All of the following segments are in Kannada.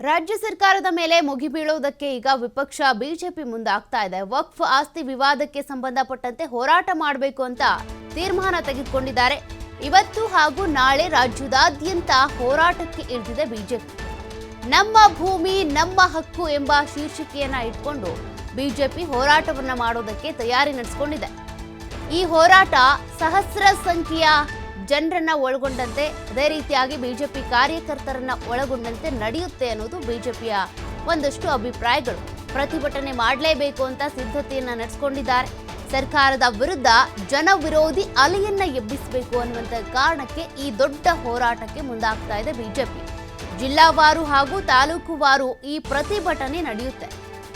ರಾಜ್ಯ ಸರ್ಕಾರದ ಮೇಲೆ ಮುಗಿಬೀಳುವುದಕ್ಕೆ ಈಗ ವಿಪಕ್ಷ ಬಿಜೆಪಿ ಮುಂದಾಗ್ತಾ ಇದೆ. ವಕ್ಫ್ ಆಸ್ತಿ ವಿವಾದಕ್ಕೆ ಸಂಬಂಧಪಟ್ಟಂತೆ ಹೋರಾಟ ಮಾಡಬೇಕು ಅಂತ ತೀರ್ಮಾನ ತೆಗೆದುಕೊಂಡಿದ್ದಾರೆ. ಇವತ್ತು ಹಾಗೂ ನಾಳೆ ರಾಜ್ಯದಾದ್ಯಂತ ಹೋರಾಟಕ್ಕೆ ಇಳಿದಿದೆ ಬಿಜೆಪಿ. ನಮ್ಮ ಭೂಮಿ, ನಮ್ಮ ಹಕ್ಕು ಎಂಬ ಶೀರ್ಷಿಕೆಯನ್ನ ಇಟ್ಕೊಂಡು ಬಿಜೆಪಿ ಹೋರಾಟವನ್ನ ಮಾಡೋದಕ್ಕೆ ತಯಾರಿ ನಡೆಸಿಕೊಂಡಿದೆ. ಈ ಹೋರಾಟ ಸಹಸ್ರ ಸಂಖ್ಯೆಯ ಜನರನ್ನ ಒಳಗೊಂಡಂತೆ ಅದೇ ರೀತಿಯಾಗಿ ಬಿಜೆಪಿ ಕಾರ್ಯಕರ್ತರನ್ನ ಒಳಗೊಂಡಂತೆ ನಡೆಯುತ್ತೆ ಅನ್ನೋದು ಬಿಜೆಪಿಯ ಒಂದಷ್ಟು ಅಭಿಪ್ರಾಯಗಳು. ಪ್ರತಿಭಟನೆ ಮಾಡಲೇಬೇಕು ಅಂತ ಸಿದ್ಧತೆಯನ್ನ ನಡೆಸಿಕೊಂಡಿದ್ದಾರೆ. ಸರ್ಕಾರದ ವಿರುದ್ಧ ಜನ ವಿರೋಧಿ ಅಲೆಯನ್ನ ಎಬ್ಬಿಸಬೇಕು ಅನ್ನುವಂತ ಕಾರಣಕ್ಕೆ ಈ ದೊಡ್ಡ ಹೋರಾಟಕ್ಕೆ ಮುಂದಾಗ್ತಾ ಇದೆ ಬಿಜೆಪಿ. ಜಿಲ್ಲಾವಾರು ಹಾಗೂ ತಾಲೂಕುವಾರು ಈ ಪ್ರತಿಭಟನೆ ನಡೆಯುತ್ತೆ.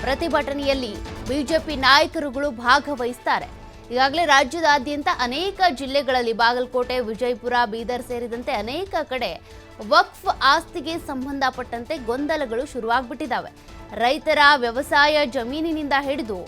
ಪ್ರತಿಭಟನೆಯಲ್ಲಿ ಬಿಜೆಪಿ ನಾಯಕರುಗಳು ಭಾಗವಹಿಸ್ತಾರೆ. ಈಗಾಗಲೇ ರಾಜ್ಯದಾದ್ಯಂತ ಅನೇಕ ಜಿಲ್ಲೆಗಳಲ್ಲಿ ಬಾಗಲಕೋಟೆ, ವಿಜಯಪುರ, ಬೀದರ್ ಸೇರಿದಂತೆ ಅನೇಕ ಕಡೆ ವಕ್ಫ್ ಆಸ್ತಿಗೆ ಸಂಬಂಧಪಟ್ಟಂತೆ ಗೊಂದಲಗಳು ಶುರುವಾಗ್ಬಿಟ್ಟಿದ್ದಾವೆ ರೈತರ ವ್ಯವಸಾಯ ಜಮೀನಿನಿಂದ ಹಿಡಿದು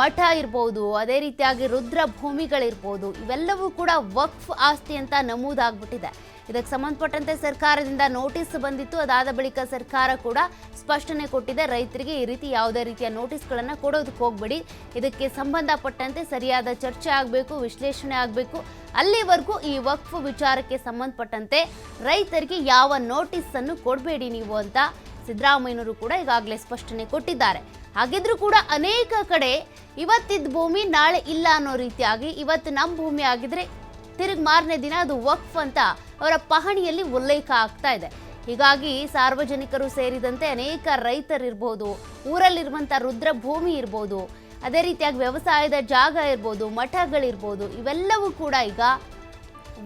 ಮಠ ಇರ್ಬೋದು, ಅದೇ ರೀತಿಯಾಗಿ ರುದ್ರ ಭೂಮಿಗಳಿರ್ಬೋದು ಇವೆಲ್ಲವೂ ಕೂಡ ವಕ್ಫ್ ಆಸ್ತಿ ಅಂತ ನಮೂದಾಗ್ಬಿಟ್ಟಿದೆ. ಇದಕ್ಕೆ ಸಂಬಂಧಪಟ್ಟಂತೆ ಸರ್ಕಾರದಿಂದ ನೋಟಿಸ್ ಬಂದಿತ್ತು. ಅದಾದ ಬಳಿಕ ಸರ್ಕಾರ ಕೂಡ ಸ್ಪಷ್ಟನೆ ಕೊಟ್ಟಿದೆ. ರೈತರಿಗೆ ಈ ರೀತಿ ಯಾವುದೇ ರೀತಿಯ ನೋಟಿಸ್ಗಳನ್ನು ಕೊಡೋದಕ್ಕೆ ಹೋಗಬೇಡಿ. ಇದಕ್ಕೆ ಸಂಬಂಧಪಟ್ಟಂತೆ ಸರಿಯಾದ ಚರ್ಚೆ ಆಗಬೇಕು, ವಿಶ್ಲೇಷಣೆ ಆಗಬೇಕು. ಅಲ್ಲಿವರೆಗೂ ಈ ವಕ್ಫ್ ವಿಚಾರಕ್ಕೆ ಸಂಬಂಧಪಟ್ಟಂತೆ ರೈತರಿಗೆ ಯಾವ ನೋಟಿಸ್ ಅನ್ನು ಕೊಡಬೇಡಿ ನೀವು ಅಂತ ಸಿದ್ದರಾಮಯ್ಯನವರು ಕೂಡ ಈಗಾಗಲೇ ಸ್ಪಷ್ಟನೆ ಕೊಟ್ಟಿದ್ದಾರೆ. ಹಾಗಿದ್ರೂ ಕೂಡ ಅನೇಕ ಕಡೆ ಇವತ್ತಿದ್ದ ಭೂಮಿ ನಾಳೆ ಇಲ್ಲ ಅನ್ನೋ ರೀತಿಯಾಗಿ ಇವತ್ತು ನಮ್ಮ ಭೂಮಿ ಆಗಿದ್ರೆ ತಿರುಗಿ ಮಾರನೇ ದಿನ ಅದು ವಕ್ಫ್ ಅಂತ ಅವರ ಪಹಣಿಯಲ್ಲಿ ಉಲ್ಲೇಖ ಆಗ್ತಾ ಇದೆ. ಹೀಗಾಗಿ ಸಾರ್ವಜನಿಕರು ಸೇರಿದಂತೆ ಅನೇಕ ರೈತರಿರ್ಬೋದು ಊರಲ್ಲಿರುವಂಥ ರುದ್ರಭೂಮಿ ಇರ್ಬೋದು, ಅದೇ ರೀತಿಯಾಗಿ ವ್ಯವಸಾಯದ ಜಾಗ ಇರ್ಬೋದು, ಮಠಗಳಿರ್ಬೋದು, ಇವೆಲ್ಲವೂ ಕೂಡ ಈಗ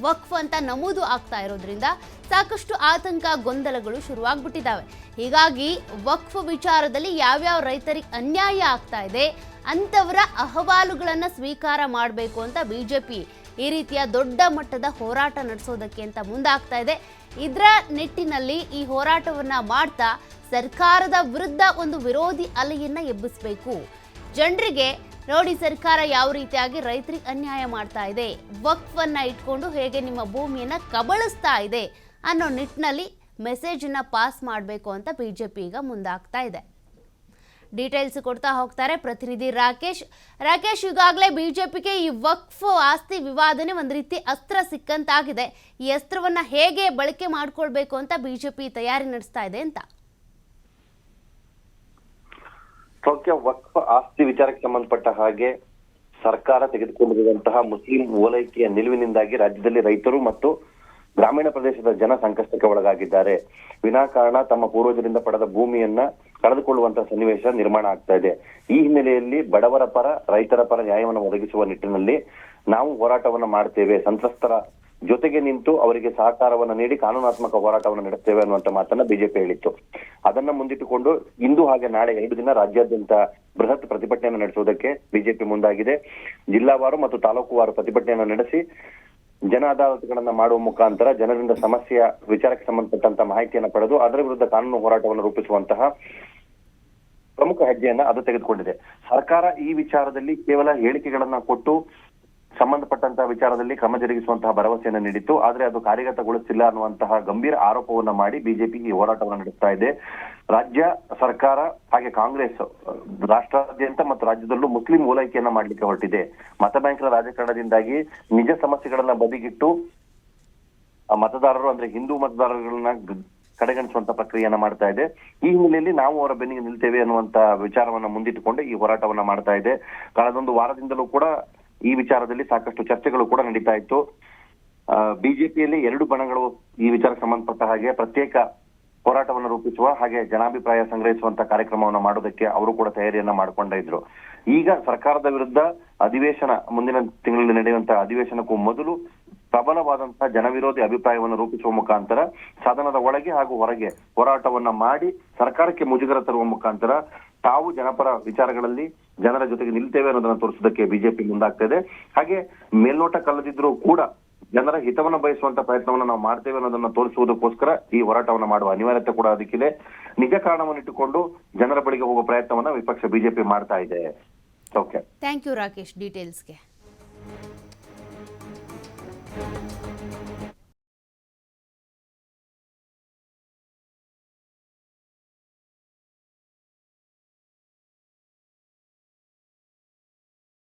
ವಕ್ಫ್ ಅಂತ ನಮೂದು ಆಗ್ತಾ ಇರೋದ್ರಿಂದ ಸಾಕಷ್ಟು ಆತಂಕ ಗೊಂದಲಗಳು ಶುರುವಾಗ್ಬಿಟ್ಟಿದ್ದಾವೆ. ಹೀಗಾಗಿ ವಕ್ಫ್ ವಿಚಾರದಲ್ಲಿ ಯಾವ್ಯಾವ ರೈತರಿಗೆ ಅನ್ಯಾಯ ಆಗ್ತಾ ಇದೆ, ಅಂಥವರ ಅಹವಾಲುಗಳನ್ನು ಸ್ವೀಕಾರ ಮಾಡಬೇಕು ಅಂತ ಬಿಜೆಪಿ ಈ ರೀತಿಯ ದೊಡ್ಡ ಮಟ್ಟದ ಹೋರಾಟ ನಡೆಸೋದಕ್ಕೆ ಅಂತ ಮುಂದಾಗ್ತಾ ಇದೆ. ಇದರ ನಿಟ್ಟಿನಲ್ಲಿ ಈ ಹೋರಾಟವನ್ನ ಮಾಡ್ತಾ ಸರ್ಕಾರದ ವಿರುದ್ಧ ಒಂದು ವಿರೋಧಿ ಅಲೆಯನ್ನ ಎಬ್ಬಿಸಬೇಕು. ಜನರಿಗೆ ನೋಡಿ ಸರ್ಕಾರ ಯಾವ ರೀತಿಯಾಗಿ ರೈತರಿಗೆ ಅನ್ಯಾಯ ಮಾಡ್ತಾ ಇದೆ. ವಕ್ಫನ್ನ ಇಟ್ಕೊಂಡು ಹೇಗೆ ನಿಮ್ಮ ಭೂಮಿಯನ್ನು ಕಬಳಿಸ್ತಾ ಇದೆ ಅನ್ನೋ ನಿಟ್ಟಿನಲ್ಲಿ ಮೆಸೇಜನ್ನು ಪಾಸ್ ಮಾಡಬೇಕು ಅಂತ ಬಿಜೆಪಿ ಈಗ ಮುಂದಾಗ್ತಾ ಇದೆ. ಡೀಟೇಲ್ಸ್ ಕೊಡ್ತಾ ಹೋಗ್ತಾರೆ ಪ್ರತಿನಿಧಿ ರಾಕೇಶ್. ರಾಕೇಶ್, ಈಗಾಗಲೇ ಬಿಜೆಪಿಗೆ ಈ ವಕ್ಫ್ ಆಸ್ತಿ ವಿವಾದನೆ ಒಂದು ರೀತಿ ಅಸ್ತ್ರ ಸಿಕ್ಕಂತಾಗಿದೆ. ಈ ಅಸ್ತ್ರವನ್ನ ಹೇಗೆ ಬಳಕೆ ಮಾಡಿಕೊಳ್ಬೇಕು ಅಂತ ಬಿಜೆಪಿ ತಯಾರಿ ನಡೆಸ್ತಾ ಇದೆ ಅಂತ. ವಕ್ಫ್ ಆಸ್ತಿ ವಿಚಾರಕ್ಕೆ ಸಂಬಂಧಪಟ್ಟ ಹಾಗೆ ಸರ್ಕಾರ ತೆಗೆದುಕೊಂಡಿರುವಂತಹ ಮುಸ್ಲಿಂ ಓಲೈಕೆಯ ನಿಲುವಿನಿಂದಾಗಿ ರಾಜ್ಯದಲ್ಲಿ ರೈತರು ಮತ್ತು ಗ್ರಾಮೀಣ ಪ್ರದೇಶದ ಜನ ಸಂಕಷ್ಟಕ್ಕೆ ಒಳಗಾಗಿದ್ದಾರೆ. ವಿನಾಕಾರಣ ತಮ್ಮ ಪೂರ್ವಜರಿಂದ ಪಡೆದ ಭೂಮಿಯನ್ನ ಕಳೆದುಕೊಳ್ಳುವಂತಹ ಸನ್ನಿವೇಶ ನಿರ್ಮಾಣ ಆಗ್ತಾ ಇದೆ. ಈ ಹಿನ್ನೆಲೆಯಲ್ಲಿ ಬಡವರ ಪರ, ರೈತರ ಪರ ನ್ಯಾಯವನ್ನು ಒದಗಿಸುವ ನಿಟ್ಟಿನಲ್ಲಿ ನಾವು ಹೋರಾಟವನ್ನು ಮಾಡ್ತೇವೆ. ಸಂತ್ರಸ್ತರ ಜೊತೆಗೆ ನಿಂತು ಅವರಿಗೆ ಸಹಕಾರವನ್ನು ನೀಡಿ ಕಾನೂನಾತ್ಮಕ ಹೋರಾಟವನ್ನು ನಡೆಸ್ತೇವೆ ಅನ್ನುವಂತ ಮಾತನ್ನ ಬಿಜೆಪಿ ಹೇಳಿತ್ತು. ಅದನ್ನ ಮುಂದಿಟ್ಟುಕೊಂಡು ಇಂದು ಹಾಗೆ ನಾಳೆ ಎರಡು ದಿನ ರಾಜ್ಯಾದ್ಯಂತ ಬೃಹತ್ ಪ್ರತಿಭಟನೆಯನ್ನು ನಡೆಸುವುದಕ್ಕೆ ಬಿಜೆಪಿ ಮುಂದಾಗಿದೆ. ಜಿಲ್ಲಾವಾರು ಮತ್ತು ತಾಲೂಕುವಾರು ಪ್ರತಿಭಟನೆಯನ್ನು ನಡೆಸಿ ಜನ ಅದಾಲತ್ಗಳನ್ನ ಮಾಡುವ ಮುಖಾಂತರ ಜನರಿಂದ ಸಮಸ್ಯೆಯ ವಿಚಾರಕ್ಕೆ ಸಂಬಂಧಪಟ್ಟಂತ ಮಾಹಿತಿಯನ್ನು ಪಡೆದು ಅದರ ವಿರುದ್ಧ ಕಾನೂನು ಹೋರಾಟವನ್ನು ರೂಪಿಸುವಂತಹ ಪ್ರಮುಖ ಹೆಜ್ಜೆಯನ್ನ ಅದು ತೆಗೆದುಕೊಂಡಿದೆ. ಸರ್ಕಾರ ಈ ವಿಚಾರದಲ್ಲಿ ಕೇವಲ ಹೇಳಿಕೆಗಳನ್ನ ಕೊಟ್ಟು ಸಂಬಂಧಪಟ್ಟಂತಹ ವಿಚಾರದಲ್ಲಿ ಕ್ರಮ ಜರುಗಿಸುವಂತಹ ಭರವಸೆಯನ್ನು ನೀಡಿತ್ತು. ಆದ್ರೆ ಅದು ಕಾರ್ಯಗತಗೊಳಿಸಿಲ್ಲ ಅನ್ನುವಂತಹ ಗಂಭೀರ ಆರೋಪವನ್ನ ಮಾಡಿ ಬಿಜೆಪಿ ಈ ಹೋರಾಟವನ್ನು ನಡೆಸ್ತಾ ಇದೆ. ರಾಜ್ಯ ಸರ್ಕಾರ ಹಾಗೆ ಕಾಂಗ್ರೆಸ್, ರಾಷ್ಟ್ರಾದ್ಯಂತ ಮತ್ತು ರಾಜ್ಯದಲ್ಲೂ ಮುಸ್ಲಿಂ ಓಲೈಕೆಯನ್ನ ಮಾಡ್ಲಿಕ್ಕೆ ಹೊರಟಿದೆ. ಮತ ಬ್ಯಾಂಕ್ನ ರಾಜಕಾರಣದಿಂದಾಗಿ ನಿಜ ಸಮಸ್ಯೆಗಳನ್ನ ಬದಿಗಿಟ್ಟು ಮತದಾರರು ಅಂದ್ರೆ ಹಿಂದೂ ಮತದಾರರುಗಳನ್ನ ಕಡೆಗಣಿಸುವಂತ ಪ್ರಕ್ರಿಯೆಯನ್ನ ಮಾಡ್ತಾ ಇದೆ. ಈ ಹಿನ್ನೆಲೆಯಲ್ಲಿ ನಾವು ಅವರ ಬೆನ್ನಿಗೆ ನಿಲ್ತೇವೆ ಅನ್ನುವಂತ ವಿಚಾರವನ್ನ ಮುಂದಿಟ್ಟುಕೊಂಡು ಈ ಹೋರಾಟವನ್ನ ಮಾಡ್ತಾ ಇದೆ. ಕಳೆದೊಂದು ವಾರದಿಂದಲೂ ಕೂಡ ಈ ವಿಚಾರದಲ್ಲಿ ಸಾಕಷ್ಟು ಚರ್ಚೆಗಳು ಕೂಡ ನಡೀತಾ ಇತ್ತು. ಬಿಜೆಪಿಯಲ್ಲಿ ಎರಡು ಬಣಗಳು ಈ ವಿಚಾರಕ್ಕೆ ಸಂಬಂಧಪಟ್ಟ ಹಾಗೆ ಪ್ರತ್ಯೇಕ ಹೋರಾಟವನ್ನು ರೂಪಿಸುವ ಹಾಗೆ ಜನಾಭಿಪ್ರಾಯ ಸಂಗ್ರಹಿಸುವಂತ ಕಾರ್ಯಕ್ರಮವನ್ನ ಮಾಡೋದಕ್ಕೆ ಅವರು ಕೂಡ ತಯಾರಿಯನ್ನ ಮಾಡ್ಕೊಂಡ ಇದ್ರು. ಈಗ ಸರ್ಕಾರದ ವಿರುದ್ಧ ಅಧಿವೇಶನ ಮುಂದಿನ ತಿಂಗಳಲ್ಲಿ ನಡೆಯುವಂತಹ ಅಧಿವೇಶನಕ್ಕೂ ಮೊದಲು ಪ್ರಬಲವಾದಂತಹ ಜನವಿರೋಧಿ ಅಭಿಪ್ರಾಯವನ್ನು ರೂಪಿಸುವ ಮುಖಾಂತರ ಸದನದ ಒಳಗೆ ಹಾಗೂ ಹೊರಗೆ ಹೋರಾಟವನ್ನ ಮಾಡಿ ಸರ್ಕಾರಕ್ಕೆ ಮುಜುಗರ ತರುವ ಮುಖಾಂತರ ತಾವು ಜನಪರ ವಿಚಾರಗಳಲ್ಲಿ ಜನರ ಜೊತೆಗೆ ನಿಲ್ತೇವೆ ಅನ್ನೋದನ್ನ ತೋರಿಸೋದಕ್ಕೆ ಬಿಜೆಪಿ ಮುಂದಾಗ್ತಾ ಇದೆ ಹಾಗೆ ಮೇಲ್ನೋಟ ಕಲ್ಲದಿದ್ರೂ ಕೂಡ ಜನರ ಹಿತವನ್ನ ಬಯಸುವಂತ ಪ್ರಯತ್ನವನ್ನ ನಾವು ಮಾಡ್ತೇವೆ ಅನ್ನೋದನ್ನ ತೋರಿಸುವುದಕ್ಕೋಸ್ಕರ ಈ ಹೋರಾಟವನ್ನು ಮಾಡುವ ಅನಿವಾರ್ಯತೆ ಕೂಡ ಅದಕ್ಕಿದೆ. ನಿಜ ಕಾರಣವನ್ನು ಇಟ್ಟುಕೊಂಡು ಜನರ ಬಳಿಗೆ ಹೋಗುವ ಪ್ರಯತ್ನವನ್ನ ವಿಪಕ್ಷ ಬಿಜೆಪಿ ಮಾಡ್ತಾ ಇದೆ. ಓಕೆ. Thank you Rakesh ಡೀಟೇಲ್ಸ್ಗೆ